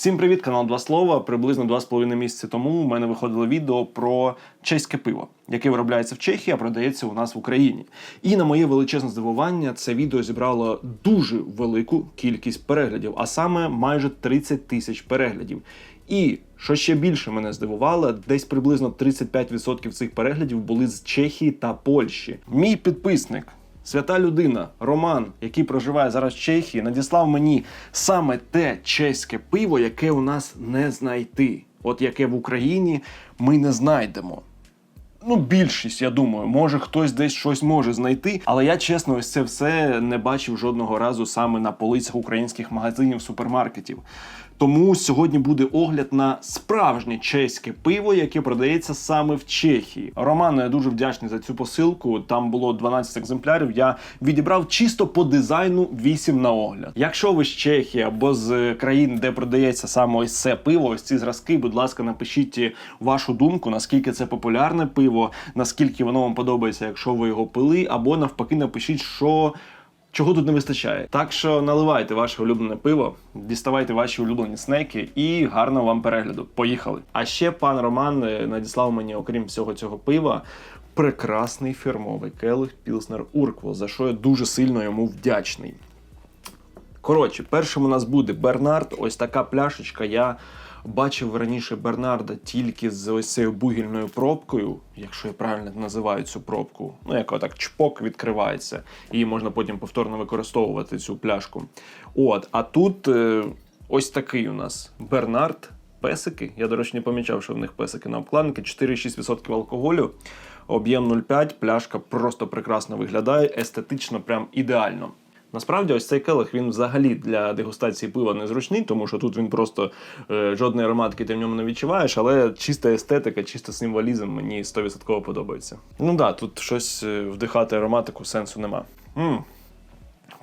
Всім привіт, канал Два Слова. Приблизно два з половиною місяці тому у мене виходило відео про чеське пиво, яке виробляється в Чехії, а продається у нас в Україні. І на моє величезне здивування, це відео зібрало дуже велику кількість переглядів, а саме майже 30 тисяч переглядів. І що ще більше мене здивувало, десь приблизно 35% цих переглядів були з Чехії та Польщі. Мій підписник. Свята людина Роман, який проживає зараз в Чехії, надіслав мені саме те чеське пиво, яке у нас не знайти. От яке в Україні ми не знайдемо. Ну, більшість, я думаю, може хтось десь щось може знайти, але я чесно, ось це все не бачив жодного разу саме на полицях українських магазинів супермаркетів. Тому сьогодні буде огляд на справжнє чеське пиво, яке продається саме в Чехії. Роману, я дуже вдячний за цю посилку. Там було 12 екземплярів. Я відібрав чисто по дизайну 8 на огляд. Якщо ви з Чехії або з країн, де продається саме ось це пиво, ось ці зразки, будь ласка, напишіть вашу думку, наскільки це популярне пиво, наскільки воно вам подобається, якщо ви його пили, або навпаки, напишіть, що. Чого тут не вистачає? Так що наливайте ваше улюблене пиво, діставайте ваші улюблені снеки і гарного вам перегляду. Поїхали! А ще пан Роман е, надіслав мені, окрім всього цього пива, прекрасний фірмовий келих Пілснер Урквол, за що я дуже сильно йому вдячний. Коротше, першим у нас буде Бернард. Ось така пляшечка. Я бачив раніше Бернарда тільки з ось цією бугільною пробкою, якщо я правильно називаю цю пробку. Ну, як отак чпок відкривається, і можна потім повторно використовувати цю пляшку. От, а тут е, ось такий у нас Бернард. Песики. Я, до речі, не помічав, що в них песики на обкладинки. 4,6% алкоголю, об'єм 0,5, пляшка просто прекрасно виглядає, естетично, прям ідеально. Насправді, ось цей келих він взагалі для дегустації пива незручний, тому що тут він просто е, жодної ароматики ти в ньому не відчуваєш, але чиста естетика, чисто символізм мені 100% подобається. Ну так, да, тут щось е, вдихати ароматику сенсу нема. м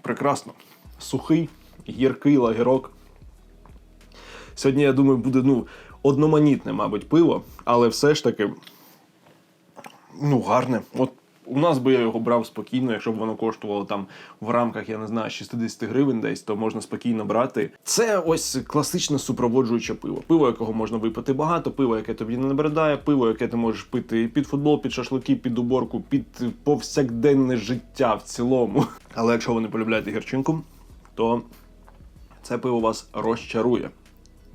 прекрасно. Сухий, гіркий лагерок. Сьогодні, я думаю, буде ну, одноманітне, мабуть, пиво, але все ж таки ну, гарне. От у нас би я його брав спокійно, якщо б воно коштувало там в рамках, я не знаю, 60 гривень десь, то можна спокійно брати. Це ось класичне супроводжуюче пиво. Пиво, якого можна випити багато, пиво, яке тобі не набридає, пиво, яке ти можеш пити під футбол, під шашлики, під уборку, під повсякденне життя в цілому. Але якщо ви не полюбляєте гірчинку, то це пиво вас розчарує.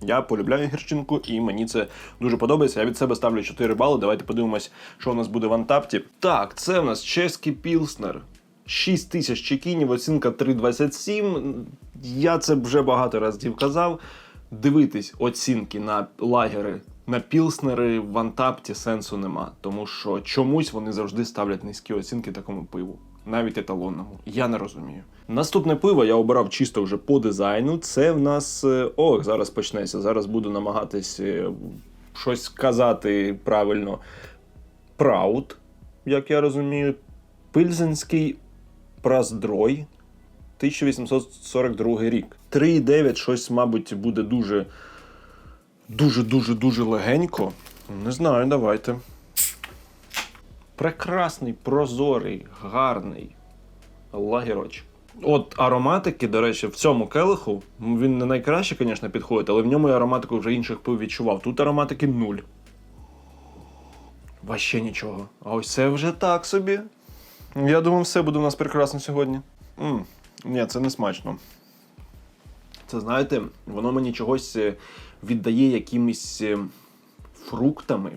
Я полюбляю гірчинку, і мені це дуже подобається. Я від себе ставлю 4 бали. Давайте подивимось, що у нас буде в Антапті. Так, це в нас чеський пілснер. 6 тисяч чекінів, оцінка 3,27. Я це вже багато разів казав. Дивитись оцінки на лагери, на пілснери в Антапті сенсу нема. Тому що чомусь вони завжди ставлять низькі оцінки такому пиву. Навіть еталонному. Я не розумію. Наступне пиво я обирав чисто вже по дизайну. Це в нас. е, Ох, зараз почнеться. Зараз буду намагатись е, щось казати правильно. Праут, як я розумію. Пильзенський Праздрой. 1842 рік. 3,9 щось, мабуть, буде дуже. Дуже-дуже дуже легенько. Не знаю, давайте. Прекрасний, прозорий, гарний лагерочок. От ароматики, до речі, в цьому келиху він не найкраще, звісно, підходить, але в ньому я ароматику вже інших пив відчував. Тут ароматики нуль. Ваще нічого. А ось це вже так собі. Я думаю, все буде у нас прекрасно сьогодні. м Ні, це не смачно. Це знаєте, воно мені чогось е, віддає якимись е, фруктами,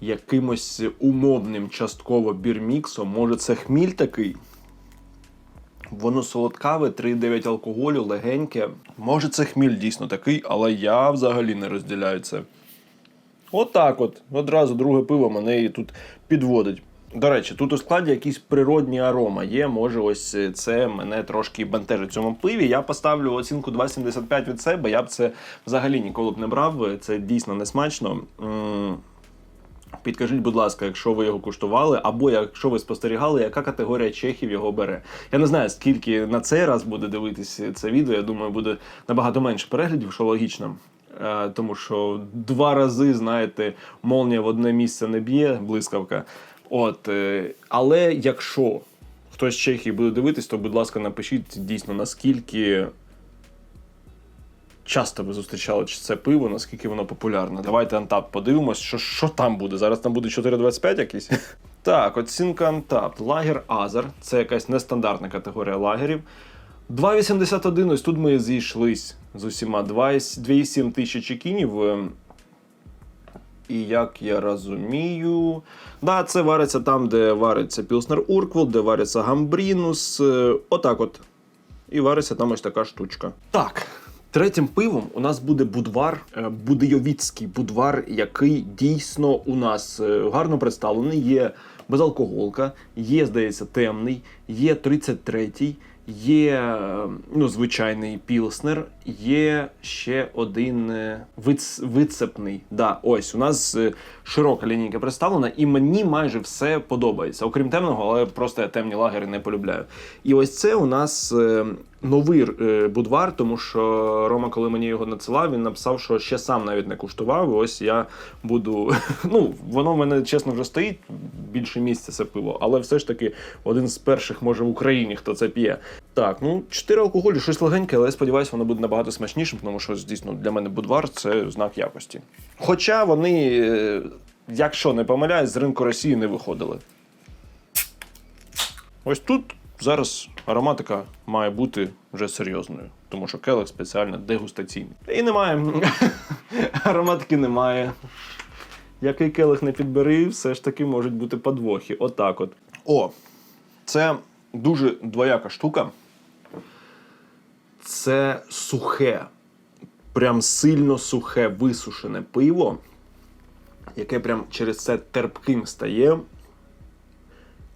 якимось умовним частково бірміксом. Може, це хміль такий. Воно солодкаве, 3,9 алкоголю, легеньке. Може, це хміль дійсно такий, але я взагалі не розділяю це. Отак от, Одразу друге пиво мене і тут підводить. До речі, тут у складі якісь природні арома є. Може, ось це мене трошки бентежить в цьому пиві. Я поставлю оцінку 2,75 від себе. Я б це взагалі ніколи б не брав. Це дійсно не смачно. М, Підкажіть, будь ласка, якщо ви його куштували, або якщо ви спостерігали, яка категорія чехів його бере. Я не знаю, скільки на цей раз буде дивитися це відео. Я думаю, буде набагато менше переглядів, що логічно. Е, Тому що два рази, знаєте, молнія в одне місце не б'є, блискавка. От, е, але якщо хтось з Чехії буде дивитись, то, будь ласка, напишіть дійсно наскільки часто ви зустрічали це пиво, наскільки воно популярне. Давайте Антап подивимось, що, що там буде. Зараз там буде 4,25 якийсь. Так, оцінка Антап. Лагер Азер. Це якась нестандартна категорія лагерів. 2,81. Ось тут ми зійшлись з усіма 2,7 тисячі кінів. Ем, І як я розумію, да, це вариться там, де вариться Пілснер Урквол, де вариться Гамбрінус. е, Отак от. І вариться там ось така штучка. Так. Третім пивом у нас буде будвар, е, будийовіцький будвар, який дійсно у нас е, гарно представлений. Є безалкоголка, є, здається, темний, є 33-й, є е, ну, звичайний пілснер, є ще один виц, вицепний. Да, ось у нас широка лінійка представлена, і мені майже все подобається. Окрім темного, але просто я темні лагери не полюбляю. І ось це у нас новий е, будвар, тому що Рома, коли мені його надсилав, він написав, що ще сам навіть не куштував. Ось я буду. Ну, воно в мене чесно вже стоїть більше місяця це пиво, але все ж таки один з перших, може, в Україні, хто це п'є. Так, ну 4 алкоголі, щось легеньке, але я сподіваюся, воно буде набагато смачнішим, тому що дійсно для мене будвар це знак якості. Хоча вони, е, якщо не помиляюсь, з ринку Росії не виходили. Ось тут зараз ароматика має бути вже серйозною, тому що келих спеціально дегустаційний. І немає. Ароматики немає. Який келих не підбери, все ж таки можуть бути подвохи. Отак от. О, це дуже двояка штука. Це сухе, прям сильно сухе висушене пиво, яке прям через це терпким стає.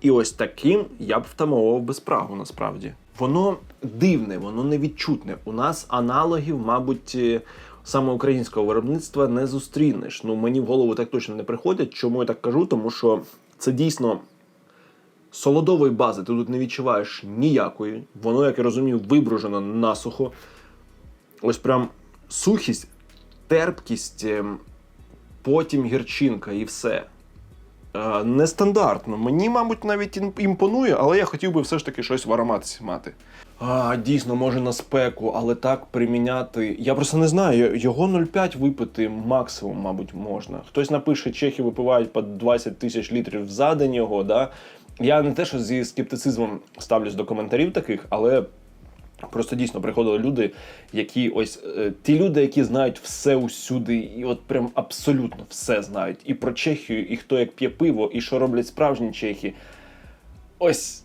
І ось таким я б втамовував без прагу, насправді. Воно дивне, воно невідчутне. У нас аналогів, мабуть, е, саме українського виробництва не зустрінеш. Ну, мені в голову так точно не приходять. Чому я так кажу? Тому що це дійсно солодової бази ти тут не відчуваєш ніякої. Воно, як я розумію, вибружено насухо. Ось прям сухість, терпкість, ем, потім гірчинка і все. Е, Нестандартно. Мені, мабуть, навіть імпонує, але я хотів би все ж таки щось в ароматці мати. А, дійсно, може на спеку, але так приміняти. Я просто не знаю. Його 0,5 випити максимум, мабуть, можна. Хтось напише, чехи випивають по 20 тисяч літрів за день його. Да? Я не те, що зі скептицизмом ставлюсь до коментарів таких, але Просто дійсно приходили люди, які ось е, ті люди, які знають все усюди, і от прям абсолютно все знають. І про Чехію, і хто як п'є пиво, і що роблять справжні чехи. Ось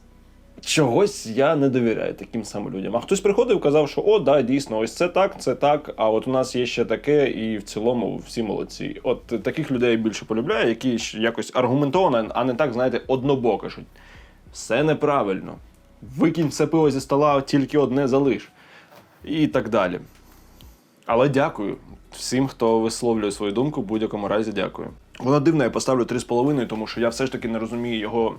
чогось я не довіряю таким самим людям. А хтось приходив і казав, що о, да, дійсно, ось це так, це так. А от у нас є ще таке, і в цілому всі молодці. От таких людей я більше полюбляю, які якось аргументовано, а не так, знаєте, однобоко. Все неправильно. Викинь все пиво зі стола, тільки одне залиш. І так далі. Але дякую всім, хто висловлює свою думку, в будь-якому разі дякую. Воно дивне, я поставлю 3,5, тому що я все ж таки не розумію його,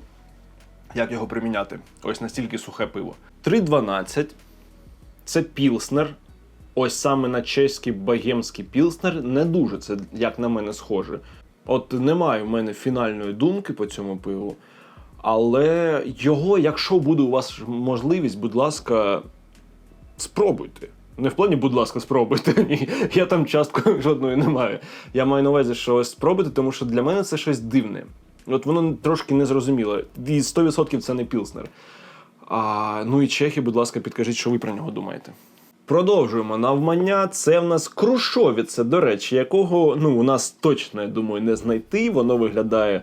як його приміняти. Ось настільки сухе пиво. 3,12 це пілснер. Ось саме на чеський богемський пілснер не дуже це, як на мене, схоже. От немає в мене фінальної думки по цьому пиву. Але його, якщо буде у вас можливість, будь ласка, спробуйте. Не в плані, будь ласка, спробуйте. Ні, я там частку жодної не маю. Я маю на увазі, що ось спробуйте, тому що для мене це щось дивне. От воно трошки незрозуміло. І 100% це не пілснер. А, ну і чехи, будь ласка, підкажіть, що ви про нього думаєте. Продовжуємо навмання. Це в нас Крушовіце, до речі, якого ну, у нас точно, я думаю, не знайти. Воно виглядає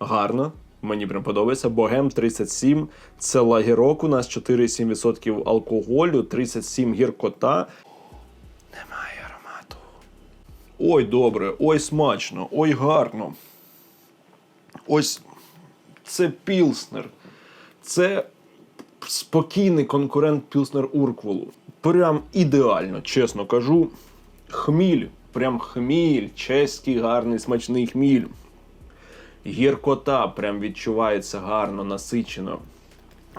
гарно. Мені прям подобається. Богем 37. Це лагірок. У нас 4,7% алкоголю, 37 гіркота. Немає аромату. Ой, добре, ой, смачно, ой, гарно. Ось це Пілснер. Це спокійний конкурент Пілснер Уркволу. Прям ідеально, чесно кажу. Хміль, прям хміль, чеський гарний смачний хміль. Гіркота прям відчувається гарно, насичено.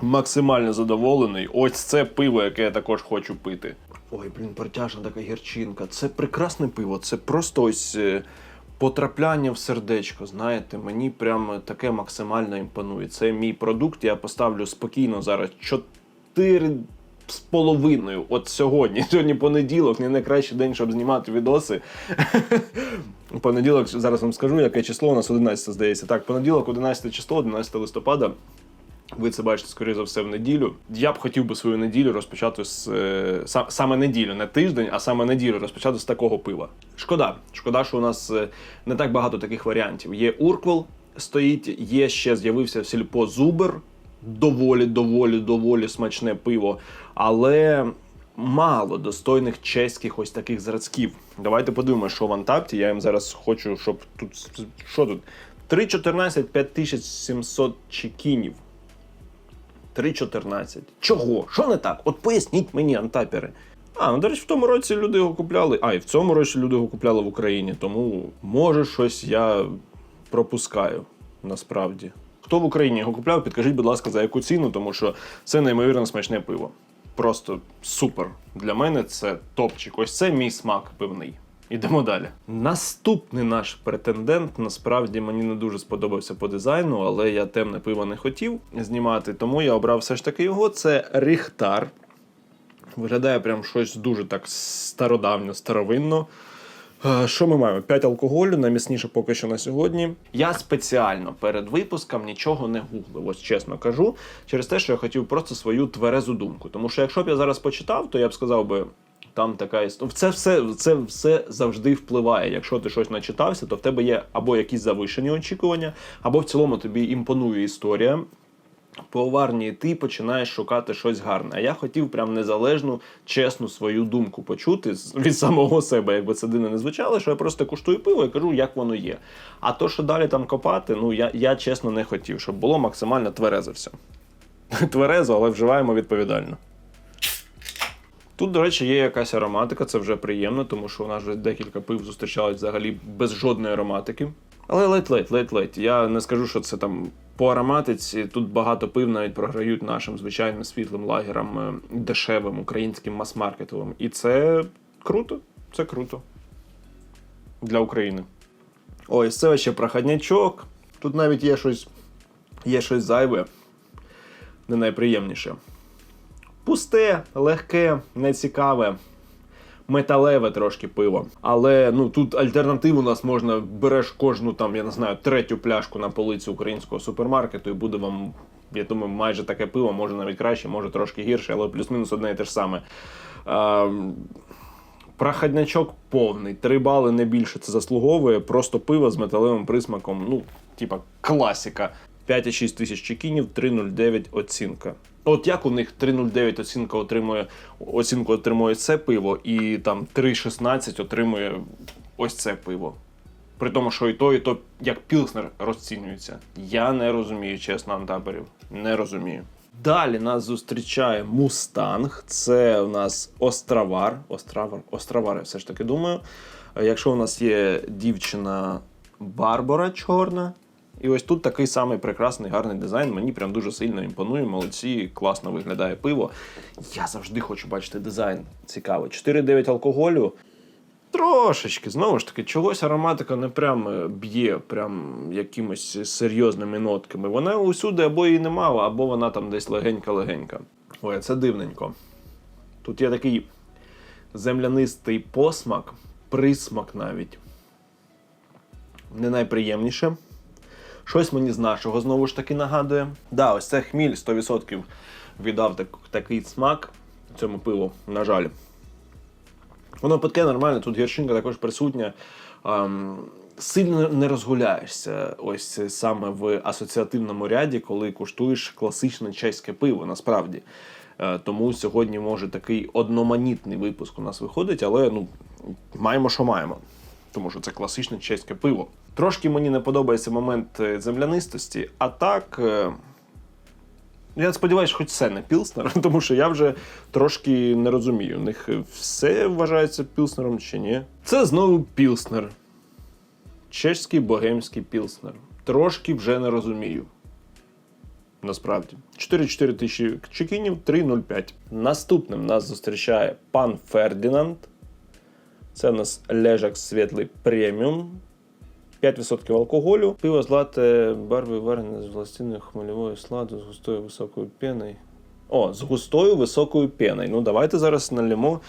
Максимально задоволений. Ось це пиво, яке я також хочу пити. Ой, блін, протяжна така гірчинка. Це прекрасне пиво. Це просто ось е, потрапляння в сердечко. Знаєте, мені прям таке максимально імпонує. Це мій продукт. Я поставлю спокійно зараз 4 з половиною. От сьогодні. Сьогодні понеділок, не найкращий день, щоб знімати відоси. Понеділок, зараз вам скажу, яке число у нас 11, здається. Так, понеділок, 11 число, 11 листопада. Ви це бачите, скоріше за все, в неділю. Я б хотів би свою неділю розпочати з е, са- саме неділю, не тиждень, а саме неділю розпочати з такого пива. Шкода. Шкода, що у нас е, не так багато таких варіантів. Є Урквел стоїть, є ще з'явився в сільпо Зубер. Доволі, доволі, доволі смачне пиво. Але мало достойних чеських ось таких зразків. Давайте подивимося, що в Антапті. Я їм зараз хочу, щоб тут. Що тут? 3,14 5700 чекінів. 3,14. Чого? Що не так? От поясніть мені, антапери. А, ну до речі, в тому році люди його купляли. А, і в цьому році люди його купляли в Україні. Тому може щось я пропускаю насправді. Хто в Україні його купляв, підкажіть, будь ласка, за яку ціну, тому що це неймовірно смачне пиво. Просто супер. Для мене це топчик. Ось це мій смак пивний. Ідемо далі. Наступний наш претендент насправді мені не дуже сподобався по дизайну, але я темне пиво не хотів знімати, тому я обрав все ж таки його. Це Ріхтар. Виглядає прям щось дуже так стародавньо, старовинно. Що ми маємо? 5 алкоголю, найміцніше поки що на сьогодні. Я спеціально перед випуском нічого не гуглив, ось чесно кажу, через те, що я хотів просто свою тверезу думку. Тому що якщо б я зараз почитав, то я б сказав би. Там така історія. Це все, це все завжди впливає. Якщо ти щось начитався, то в тебе є або якісь завишені очікування, або в цілому тобі імпонує історія. По Варні ти починаєш шукати щось гарне. А я хотів прям незалежну, чесну свою думку почути від самого себе, якби це дивно не звучало, що я просто куштую пиво і кажу, як воно є. А то, що далі там копати, ну я, я чесно не хотів, щоб було максимально тверезо все. Тверезо, але вживаємо відповідально. Тут, до речі, є якась ароматика, це вже приємно, тому що у нас вже декілька пив зустрічались взагалі без жодної ароматики. Але ледь-ледь, ледь-ледь. Я не скажу, що це там по ароматиці. Тут багато пив навіть програють нашим звичайним світлим лагерам, е, дешевим українським мас-маркетовим. І це круто. Це круто. Для України. Ось це ще проходнячок. Тут навіть є щось, є щось зайве, не найприємніше. Пусте, легке, нецікаве, металеве трошки пиво. Але ну тут альтернатив у нас можна береш кожну там, я не знаю, третю пляшку на полиці українського супермаркету, і буде вам, я думаю, майже таке пиво, може навіть краще, може трошки гірше, але плюс-мінус одне і те ж саме. А, Проходнячок повний, 3 бали не більше це заслуговує. Просто пиво з металевим присмаком. Ну, типа класіка. 5,6 тисяч чекінів, 3,09 оцінка. От як у них 3,09 оцінка отримує оцінку отримує це пиво, і там 3,16 отримує ось це пиво. При тому, що і то, і то як Пілснер розцінюється. Я не розумію, чесно, антаперів. Не розумію. Далі нас зустрічає Мустанг. Це у нас Островар. Островар, Островар, я все ж таки думаю. Якщо у нас є дівчина Барбара чорна, і ось тут такий самий прекрасний гарний дизайн. Мені прям дуже сильно імпонує. Молодці, класно виглядає пиво. Я завжди хочу бачити дизайн. Цікавий. 4,9 алкоголю. Трошечки, знову ж таки, чогось ароматика не прям е, б'є прям якимось серйозними нотками. Вона усюди або її нема, або вона там десь легенька-легенька. Ой, це дивненько. Тут є такий землянистий посмак, присмак навіть. Не найприємніше. Щось мені з нашого знову ж таки нагадує. Да, ось це хміль 100% віддав так, такий смак цьому пиву, на жаль. Воно питке нормально, тут гірчинка також присутня. Ем, сильно не розгуляєшся ось саме в асоціативному ряді, коли куштуєш класичне чеське пиво, насправді. Е, тому сьогодні може такий одноманітний випуск у нас виходить, але ну, маємо, що маємо. Тому що це класичне чеське пиво. Трошки мені не подобається момент е, землянистості, а так. е, я сподіваюся, хоч це не пілснер, тому що я вже трошки не розумію. У них все вважається пілснером чи ні. Це знову пілснер. Чеський богемський пілснер. Трошки вже не розумію. Насправді. 4-4 тисячі чекінів, 3,05. Наступним нас зустрічає пан Фердінанд. Це у нас лежак світлий преміум. 5% алкоголю. Пиво злате барви варене з властиною хмельовою сладу з густою високою пеною. О, з густою високою пеною. Ну, давайте зараз налємо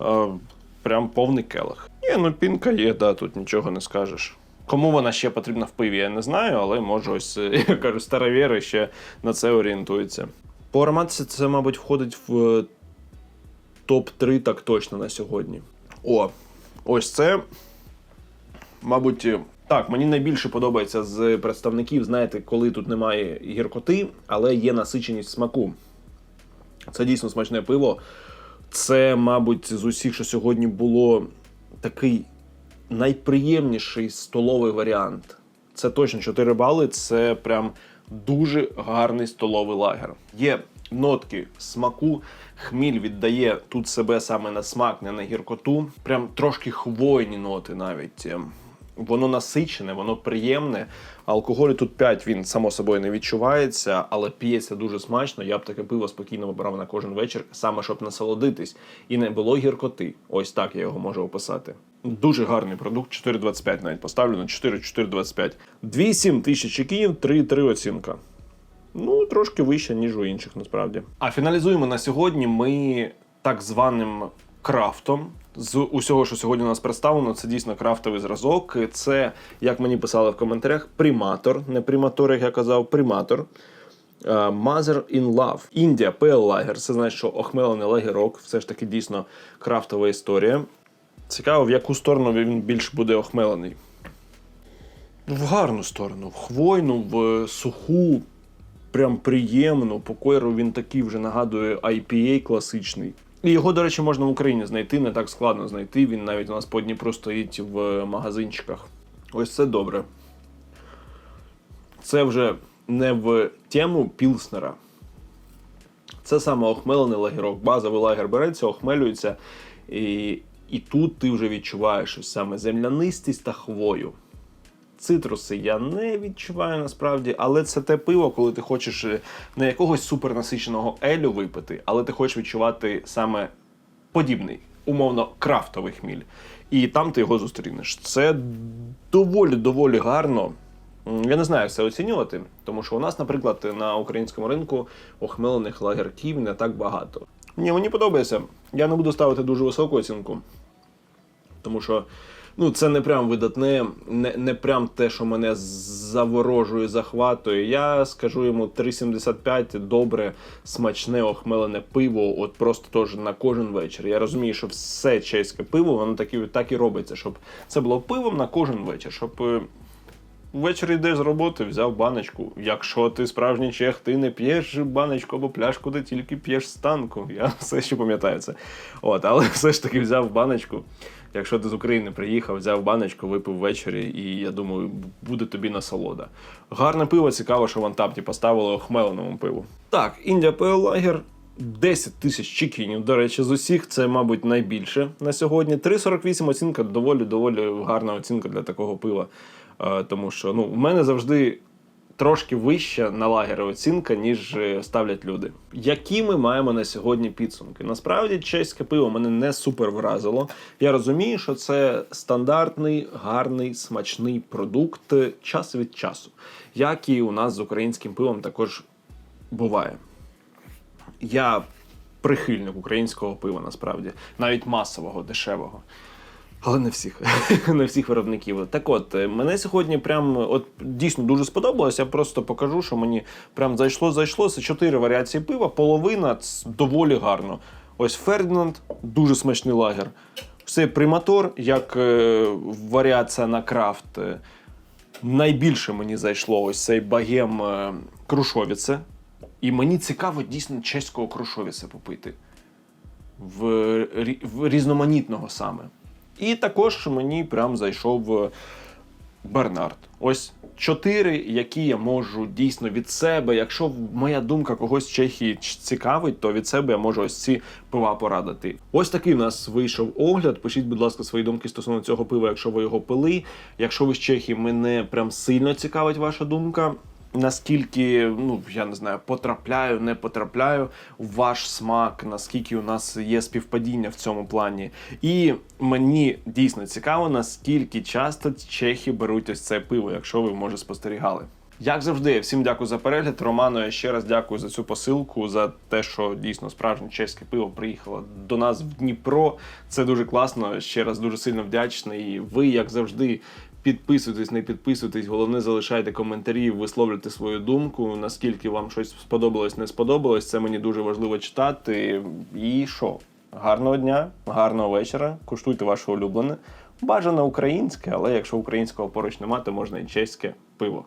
е, прям повний келих. Ні, ну пінка є, да, тут нічого не скажеш. Кому вона ще потрібна в пиві, я не знаю, але може ось, е, я кажу, старовіри ще на це орієнтуються. По ароматиці це, мабуть, входить в е, топ-3 так точно на сьогодні. О, ось це, мабуть, так, мені найбільше подобається з представників, знаєте, коли тут немає гіркоти, але є насиченість смаку. Це дійсно смачне пиво. Це, мабуть, з усіх, що сьогодні було такий найприємніший столовий варіант. Це точно 4 бали, це прям дуже гарний столовий лагер. Є нотки смаку, хміль віддає тут себе саме на смак, не на гіркоту. Прям трошки хвойні ноти навіть. Ем, Воно насичене, воно приємне. Алкоголю тут 5, він само собою не відчувається, але п'ється дуже смачно. Я б таке пиво спокійно вибрав на кожен вечір, саме щоб насолодитись. І не було гіркоти. Ось так я його можу описати. Дуже гарний продукт, 4,25 навіть поставлю на 4, 4,25. 2,7 тисяч чекінів, 3,3 оцінка. Ну, трошки вище, ніж у інших, насправді. А фіналізуємо на сьогодні ми так званим крафтом. З усього, що сьогодні у нас представлено, це дійсно крафтовий зразок. Це, як мені писали в коментарях, приматор, не приматор, як я казав, приматор. Е, Mother in Love. Індія PL Lager. Це значить, що охмелений лагерок. Все ж таки дійсно крафтова історія. Цікаво, в яку сторону він більш буде охмелений. В гарну сторону, в хвойну, в суху, прям приємно. По кольору він такий вже нагадує IPA класичний. І його, до речі, можна в Україні знайти, не так складно знайти. Він навіть у нас по Дніпру стоїть в магазинчиках. Ось це добре. Це вже не в тему Пілснера. Це саме охмелений лагерок. Базовий лагер береться, охмелюється. І, і тут ти вже відчуваєш ось саме землянистість та хвою. Цитруси я не відчуваю насправді, але це те пиво, коли ти хочеш е, не якогось супернасиченого елю випити, але ти хочеш відчувати саме подібний, умовно, крафтовий хміль. І там ти його зустрінеш. Це доволі доволі гарно. Я не знаю, як це оцінювати, тому що у нас, наприклад, на українському ринку охмелених лагерків не так багато. Ні, мені подобається. Я не буду ставити дуже високу оцінку, тому що ну, це не прям видатне, не, не прям те, що мене заворожує, захватує. Я скажу йому 3,75 добре, смачне, охмелене пиво, от просто теж на кожен вечір. Я розумію, що все чеське пиво, воно так і, так і робиться, щоб це було пивом на кожен вечір, щоб. е, Ввечері йдеш з роботи, взяв баночку. Якщо ти справжній чех, ти не п'єш баночку або пляшку, ти тільки п'єш з танку. Я все ще пам'ятаю це. От, але все ж таки взяв баночку. Якщо ти з України приїхав, взяв баночку, випив ввечері, і я думаю, буде тобі насолода. Гарне пиво, цікаво, що в Антапті поставили охмеленому пиву. Так, Індія Пейл Лагер. 10 тисяч чекінів, до речі, з усіх це, мабуть, найбільше на сьогодні. 3,48 оцінка доволі доволі гарна оцінка для такого пива. Е, тому що ну, в мене завжди трошки вища на лагері оцінка, ніж е, ставлять люди. Які ми маємо на сьогодні підсумки? Насправді, чеське пиво мене не супер вразило. Я розумію, що це стандартний, гарний, смачний продукт е, час від часу, як і у нас з українським пивом також буває. Я прихильник українського пива, насправді, навіть масового, дешевого. Але не всіх, не всіх виробників. Так от, е, мене сьогодні прям от дійсно дуже сподобалось. Я просто покажу, що мені прям зайшло, зайшло. Це чотири варіації пива, половина доволі гарно. Ось Фердинанд, дуже смачний лагер. Це приматор, як е, варіація на крафт. Е, Найбільше мені зайшло ось цей багем е, Крушовіце. І мені цікаво дійсно чеського Крушовіця попити в, рі- в різноманітного саме. І також мені прям зайшов е, Бернард. Ось чотири, які я можу дійсно від себе. Якщо моя думка когось в Чехії цікавить, то від себе я можу ось ці пива порадити. Ось такий в нас вийшов огляд. Пишіть, будь ласка, свої думки стосовно цього пива, якщо ви його пили. Якщо ви з Чехії, мене прям сильно цікавить ваша думка. Наскільки, ну я не знаю, потрапляю, не потрапляю в ваш смак, наскільки у нас є співпадіння в цьому плані. І мені дійсно цікаво, наскільки часто чехи беруть ось це пиво, якщо ви може спостерігали. Як завжди, всім дякую за перегляд. Роману, я ще раз дякую за цю посилку, за те, що дійсно справжнє чеське пиво приїхало до нас в Дніпро. Це дуже класно. Ще раз дуже сильно вдячний. І ви, як завжди, підписуйтесь, не підписуйтесь. Головне, залишайте коментарі, висловлюйте свою думку. Наскільки вам щось сподобалось, не сподобалось. Це мені дуже важливо читати. І що? Гарного дня, гарного вечора. Куштуйте ваше улюблене. Бажано українське, але якщо українського поруч немає, то можна і чеське пиво.